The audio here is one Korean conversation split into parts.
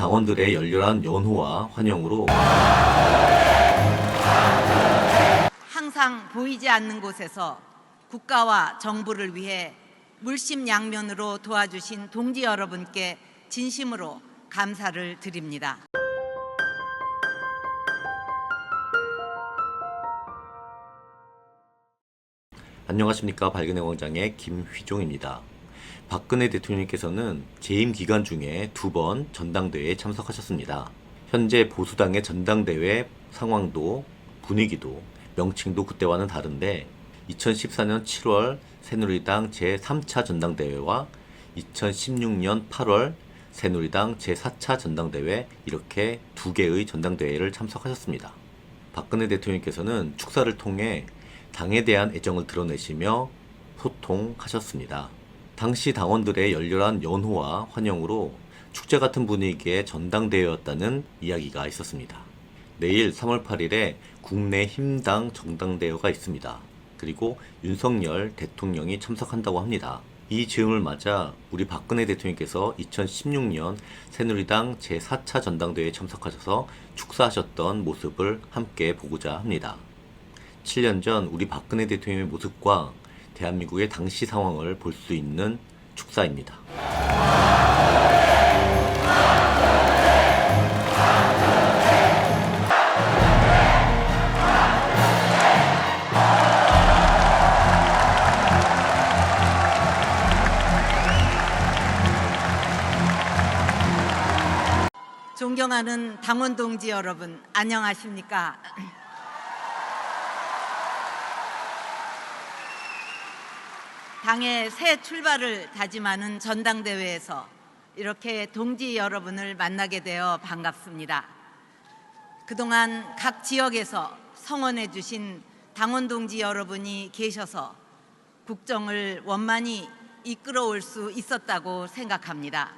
당원들의 열렬한 연호와 환영으로 항상 보이지 않는 곳에서 국가와 정부를 위해 물심양면으로 도와주신 동지 여러분께 진심으로 감사를 드립니다. 안녕하십니까 발견의 광장의 김휘종입니다. 박근혜 대통령께서는 재임 기간 중에 두 번 전당대회에 참석하셨습니다. 현재 보수당의 전당대회 상황도 분위기도 명칭도 그때와는 다른데 2014년 7월 새누리당 제3차 전당대회와 2016년 8월 새누리당 제4차 전당대회 이렇게 두 개의 전당대회를 참석하셨습니다. 박근혜 대통령께서는 축사를 통해 당에 대한 애정을 드러내시며 소통하셨습니다. 당시 당원들의 열렬한 연호와 환영으로 축제 같은 분위기의 전당대회였다는 이야기가 있었습니다. 내일 3월 8일에 국내 힘당 정당대회가 있습니다. 그리고 윤석열 대통령이 참석한다고 합니다. 이 즈음을 맞아 우리 박근혜 대통령께서 2016년 새누리당 제4차 전당대회에 참석하셔서 축사하셨던 모습을 함께 보고자 합니다. 7년 전 우리 박근혜 대통령의 모습과 대한민국의 당시 상황을 볼 수 있는 축사입니다. 존경하는 당원 동지 여러분, 안녕하십니까? 당의 새 출발을 다짐하는 전당대회에서 이렇게 동지 여러분을 만나게 되어 반갑습니다. 그동안 각 지역에서 성원해 주신 당원 동지 여러분이 계셔서 국정을 원만히 이끌어 올 수 있었다고 생각합니다.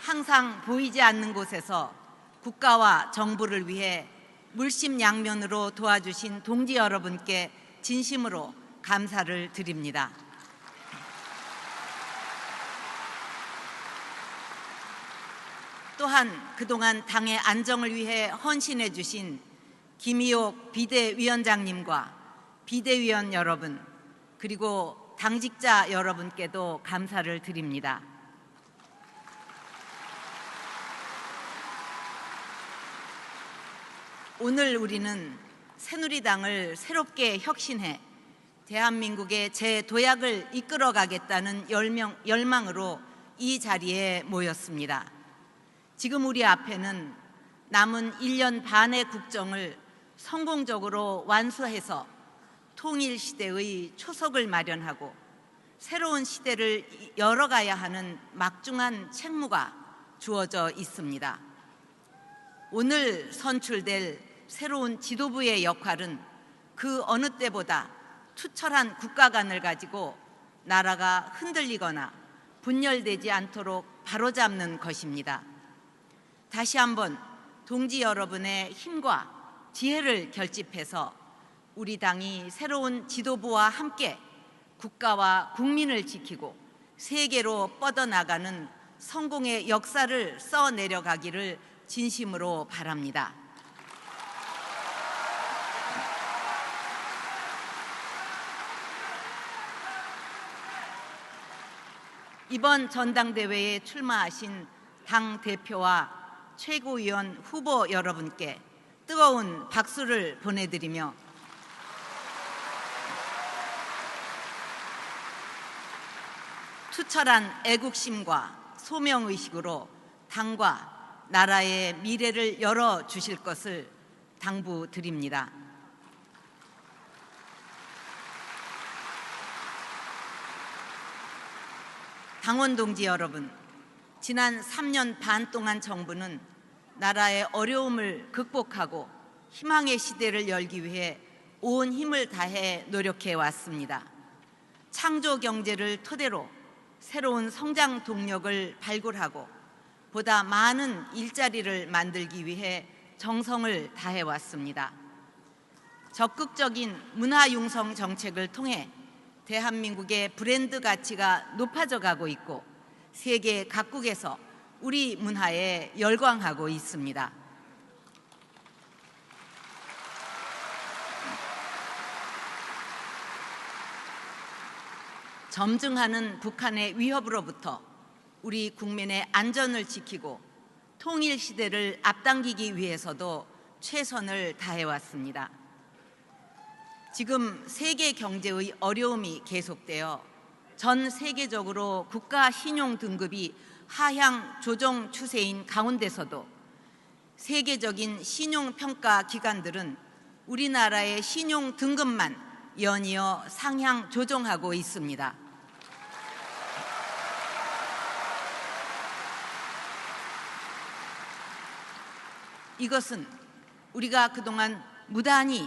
항상 보이지 않는 곳에서 국가와 정부를 위해 물심양면으로 도와주신 동지 여러분께 진심으로 감사를 드립니다. 또한 그동안 당의 안정을 위해 헌신해 주신 김희옥 비대위원장님과 비대위원 여러분 그리고 당직자 여러분께도 감사를 드립니다. 오늘 우리는 새누리당을 새롭게 혁신해 대한민국의 재도약을 이끌어가겠다는 열명, 열망으로 이 자리에 모였습니다. 지금 우리 앞에는 남은 1년 반의 국정을 성공적으로 완수해서 통일 시대의 초석을 마련하고 새로운 시대를 열어가야 하는 막중한 책무가 주어져 있습니다. 오늘 선출될 새로운 지도부의 역할은 그 어느 때보다 투철한 국가관을 가지고 나라가 흔들리거나 분열되지 않도록 바로잡는 것입니다. 다시 한번 동지 여러분의 힘과 지혜를 결집해서 우리 당이 새로운 지도부와 함께 국가와 국민을 지키고 세계로 뻗어나가는 성공의 역사를 써 내려가기를 진심으로 바랍니다. 이번 전당대회에 출마하신 당 대표와 최고위원 후보 여러분께 뜨거운 박수를 보내드리며 투철한 애국심과 소명의식으로 당과 나라의 미래를 열어 주실 것을 당부드립니다. 당원 동지 여러분, 지난 3년 반 동안 정부는 나라의 어려움을 극복하고 희망의 시대를 열기 위해 온 힘을 다해 노력해 왔습니다. 창조 경제를 토대로 새로운 성장 동력을 발굴하고 보다 많은 일자리를 만들기 위해 정성을 다해 왔습니다. 적극적인 문화 융성 정책을 통해 대한민국의 브랜드 가치가 높아져 가고 있고 세계 각국에서 우리 문화에 열광하고 있습니다. 점증하는 북한의 위협으로부터 우리 국민의 안전을 지키고 통일 시대를 앞당기기 위해서도 최선을 다해왔습니다. 지금 세계 경제의 어려움이 계속되어 전 세계적으로 국가 신용 등급이 하향 조정 추세인 가운데서도 세계적인 신용 평가 기관들은 우리나라의 신용 등급만 연이어 상향 조정하고 있습니다. 이것은 우리가 그동안 무단히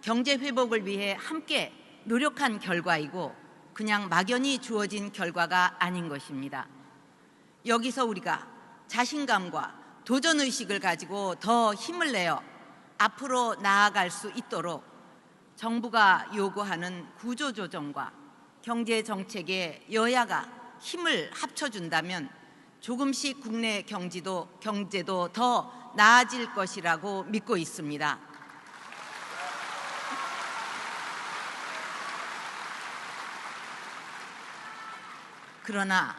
경제 회복을 위해 함께 노력한 결과이고 그냥 막연히 주어진 결과가 아닌 것입니다. 여기서 우리가 자신감과 도전 의식을 가지고 더 힘을 내어 앞으로 나아갈 수 있도록 정부가 요구하는 구조 조정과 경제 정책에 여야가 힘을 합쳐준다면 조금씩 국내 경지도 경제도 더 나아질 것이라고 믿고 있습니다. 그러나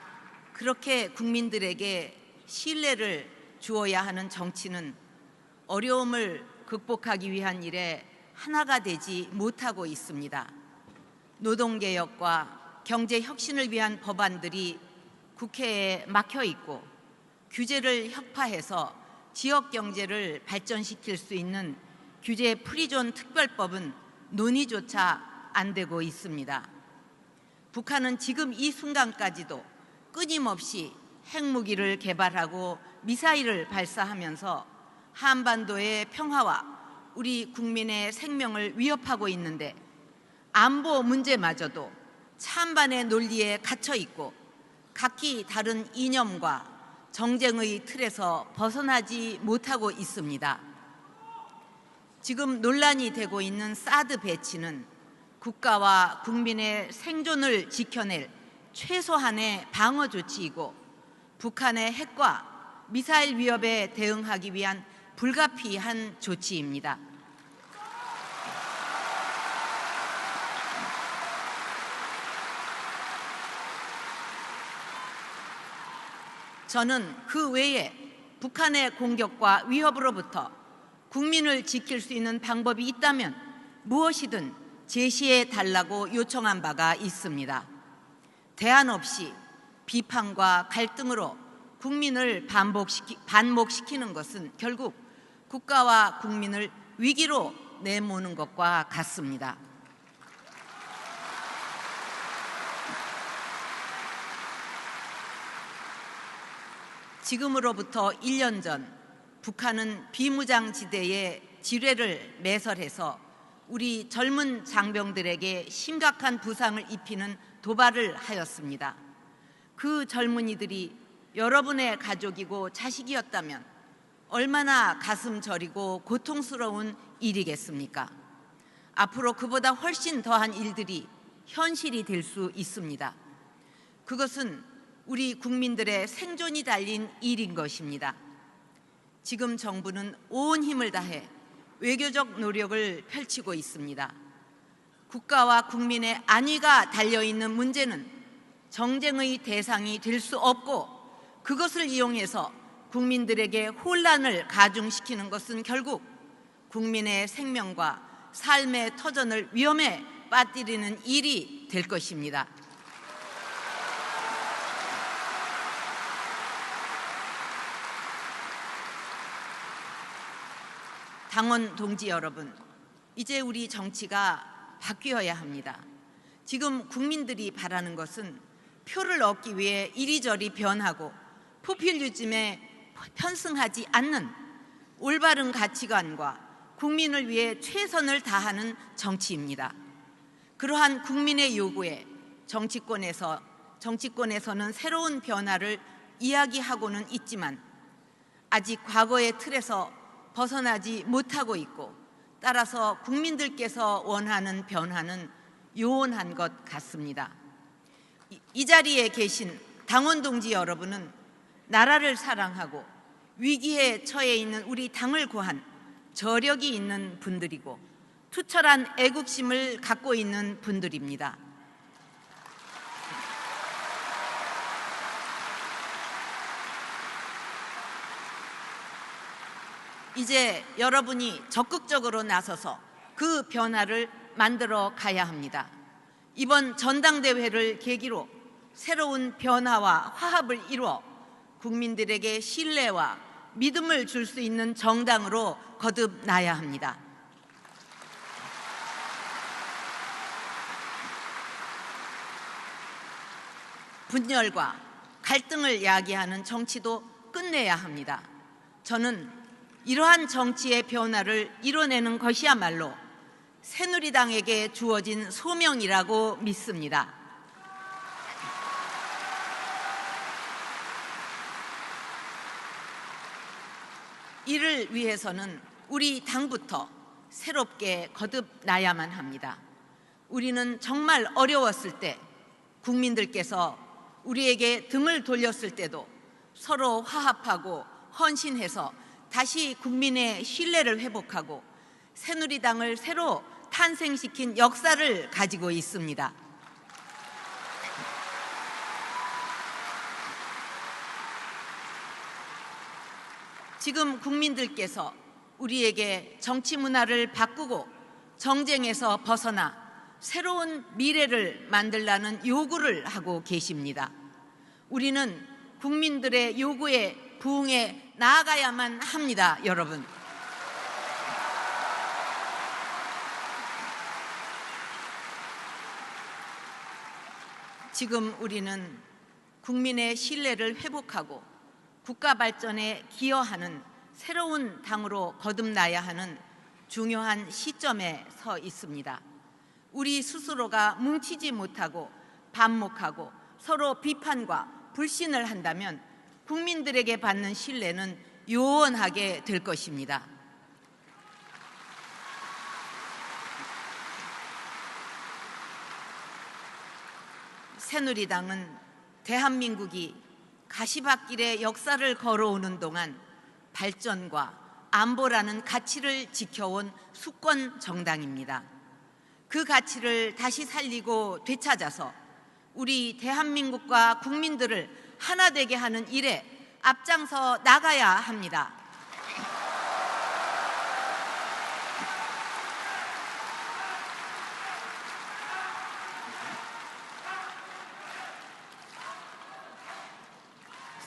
그렇게 국민들에게 신뢰를 주어야 하는 정치는 어려움을 극복하기 위한 일에 하나가 되지 못하고 있습니다. 노동개혁과 경제혁신을 위한 법안들이 국회에 막혀 있고 규제를 혁파해서 지역 경제를 발전시킬 수 있는 규제 프리존 특별법은 논의조차 안 되고 있습니다. 북한은 지금 이 순간까지도 끊임없이 핵무기를 개발하고 미사일을 발사하면서 한반도의 평화와 우리 국민의 생명을 위협하고 있는데 안보 문제마저도 찬반의 논리에 갇혀 있고 각기 다른 이념과 정쟁의 틀에서 벗어나지 못하고 있습니다. 지금 논란이 되고 있는 사드 배치는 국가와 국민의 생존을 지켜낼 최소한의 방어 조치이고 북한의 핵과 미사일 위협에 대응하기 위한 불가피한 조치입니다. 저는 그 외에 북한의 공격과 위협으로부터 국민을 지킬 수 있는 방법이 있다면 무엇이든 제시해 달라고 요청한 바가 있습니다. 대안 없이 비판과 갈등으로 국민을 반복시키, 반목시키는 것은 결국 국가와 국민을 위기로 내모는 것과 같습니다. 지금으로부터 1년 전 북한은 비무장지대에 지뢰를 매설해서 우리 젊은 장병들에게 심각한 부상을 입히는 도발을 하였습니다. 그 젊은이들이 여러분의 가족이고 자식이었다면 얼마나 가슴 저리고 고통스러운 일이겠습니까? 앞으로 그보다 훨씬 더한 일들이 현실이 될 수 있습니다. 그것은 우리 국민들의 생존이 달린 일인 것입니다. 지금 정부는 온 힘을 다해 외교적 노력을 펼치고 있습니다. 국가와 국민의 안위가 달려있는 문제는 정쟁의 대상이 될 수 없고 그것을 이용해서 국민들에게 혼란을 가중시키는 것은 결국 국민의 생명과 삶의 터전을 위험에 빠뜨리는 일이 될 것입니다. 당원 동지 여러분, 이제 우리 정치가 바뀌어야 합니다. 지금 국민들이 바라는 것은 표를 얻기 위해 이리저리 변하고 포퓰리즘에 편승하지 않는 올바른 가치관과 국민을 위해 최선을 다하는 정치입니다. 그러한 국민의 요구에 정치권에서 정치권에서는 새로운 변화를 이야기하고는 있지만 아직 과거의 틀에서 벗어나지 못하고 있고 따라서 국민들께서 원하는 변화는 요원한 것 같습니다. 이, 이 자리에 계신 당원 동지 여러분은 나라를 사랑하고 위기에 처해 있는 우리 당을 구한 저력이 있는 분들이고 투철한 애국심을 갖고 있는 분들입니다. 이제 여러분이 적극적으로 나서서 그 변화를 만들어 가야 합니다. 이번 전당대회를 계기로 새로운 변화와 화합을 이루어 국민들에게 신뢰와 믿음을 줄 수 있는 정당으로 거듭나야 합니다. 분열과 갈등을 야기하는 정치도 끝내야 합니다. 저는 이러한 정치의 변화를 이뤄내는 것이야말로 새누리당에게 주어진 소명이라고 믿습니다. 이를 위해서는 우리 당부터 새롭게 거듭나야만 합니다. 우리는 정말 어려웠을 때 국민들께서 우리에게 등을 돌렸을 때도 서로 화합하고 헌신해서 다시 국민의 신뢰를 회복하고 새누리당을 새로 탄생시킨 역사를 가지고 있습니다. 지금 국민들께서 우리에게 정치 문화를 바꾸고 정쟁에서 벗어나 새로운 미래를 만들라는 요구를 하고 계십니다. 우리는 국민들의 요구에 부응해 나아가야만 합니다, 여러분. 지금 우리는 국민의 신뢰를 회복하고 국가 발전에 기여하는 새로운 당으로 거듭나야 하는 중요한 시점에 서 있습니다. 우리 스스로가 뭉치지 못하고 반목하고 서로 비판과 불신을 한다면 국민들에게 받는 신뢰는 요원하게 될 것입니다. 새누리당은 대한민국이 가시밭길의 역사를 걸어오는 동안 발전과 안보라는 가치를 지켜온 수권 정당입니다. 그 가치를 다시 살리고 되찾아서 우리 대한민국과 국민들을 하나 되게 하는 일에 앞장서 나가야 합니다.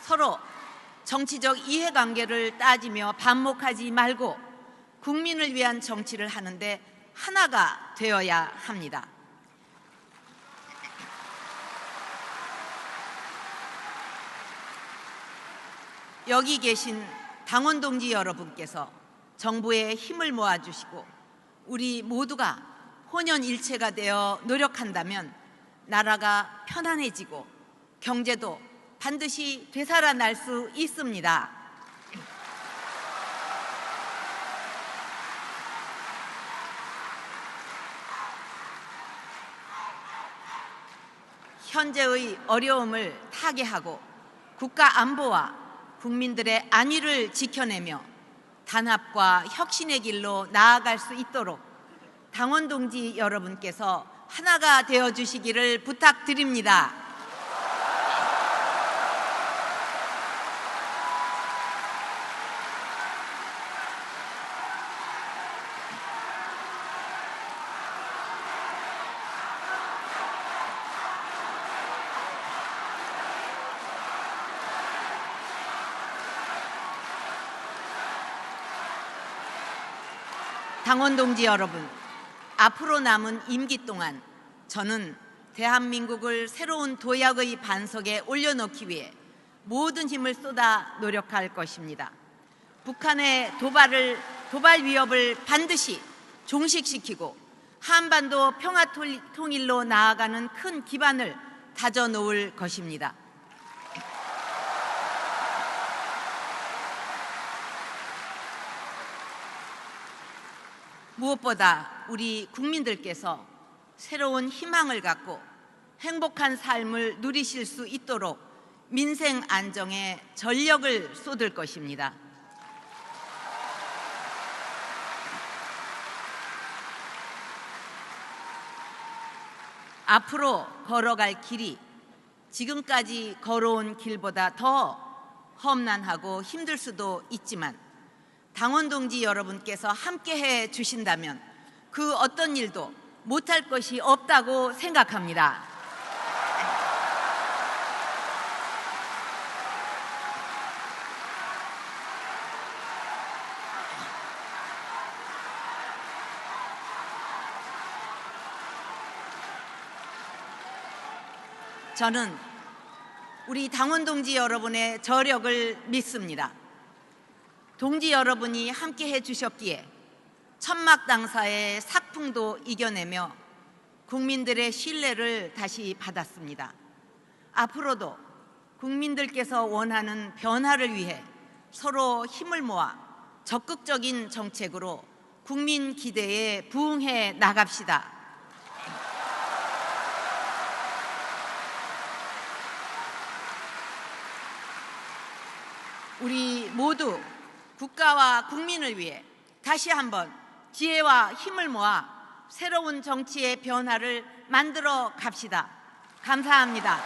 서로 정치적 이해관계를 따지며 반목하지 말고 국민을 위한 정치를 하는데 하나가 되어야 합니다. 여기 계신 당원 동지 여러분께서 정부의 힘을 모아주시고 우리 모두가 혼연일체가 되어 노력한다면 나라가 편안해지고 경제도 반드시 되살아날 수 있습니다. 현재의 어려움을 타개하고 국가 안보와 국민들의 안위를 지켜내며 단합과 혁신의 길로 나아갈 수 있도록 당원 동지 여러분께서 하나가 되어 주시기를 부탁드립니다. 당원 동지 여러분, 앞으로 남은 임기 동안 저는 대한민국을 새로운 도약의 반석에 올려놓기 위해 모든 힘을 쏟아 노력할 것입니다. 북한의 도발을 도발 위협을 반드시 종식시키고 한반도 평화 통일로 나아가는 큰 기반을 다져 놓을 것입니다. 무엇보다 우리 국민들께서 새로운 희망을 갖고 행복한 삶을 누리실 수 있도록 민생 안정에 전력을 쏟을 것입니다. 앞으로 걸어갈 길이 지금까지 걸어온 길보다 더 험난하고 힘들 수도 있지만 당원 동지 여러분께서 함께 해 주신다면 그 어떤 일도 못할 것이 없다고 생각합니다. 저는 우리 당원 동지 여러분의 저력을 믿습니다. 동지 여러분이 함께 해주셨기에 천막 당사의 sak풍도 이겨내며 국민들의 신뢰를 다시 받았습니다. 앞으로도 국민들께서 원하는 변화를 위해 서로 힘을 모아 적극적인 정책으로 국민 기대에 부응해 나갑시다. 우리 모두 국가와 국민을 위해 다시 한번 지혜와 힘을 모아 새로운 정치의 변화를 만들어 갑시다. 감사합니다.